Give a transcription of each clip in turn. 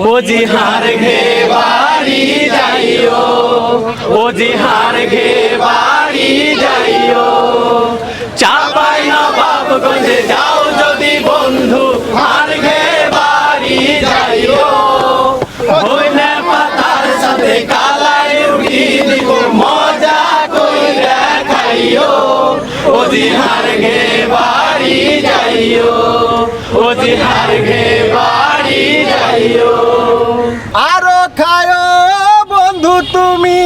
ও ঘে বাড়ি যাইও, ও জি ঘে বাড়ি যাইও। চাপাই না বাবগঞ্জে যাও যদি বন্ধু হার ঘে বাড়ি যাইও হইলে পাতার সাথে কালাই রুটি দিব মজা কইরা খাইও ও ঘে বাড়ি যাইও ও ঘে বাড়ি আরও বন্ধু, তুমি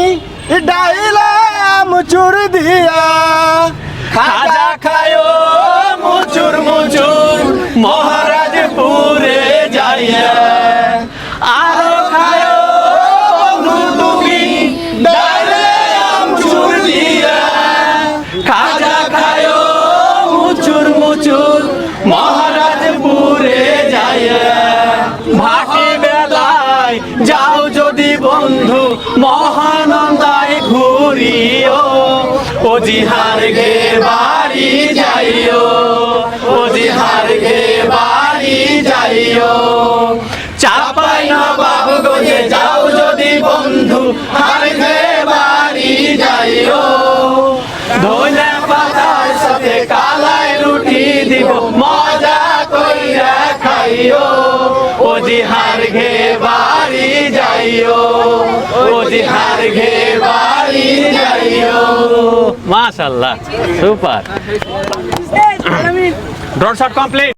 ডাইলাম চুর দিয়া। খাজা খায়ো মুচুর মুচুর, মহারাজপুরে যাইয়া। আমচুর দিয়া। খাজা খায়ো মুচুর মুচুর, মহারাজপুরে যাইয়া। ভাটি বেলায় বন্ধু মহানন্দায় ঘুরিও, ও জিহার গে বাড়ি যাইও, ও জিহার গে বাড়ি যাইও। চাপাই না বাবু গজে যাও যদি বন্ধু, হার গে বাড়ি যাইও। ধনে কালাই রুটি দিব, মজা কইরা খাইও, ও জিহার ঘে যাইও ও জিহার ঘে বাড়ি যাইও মাশাআল্লাহ সুপার ড্রোন শট কমপ্লিট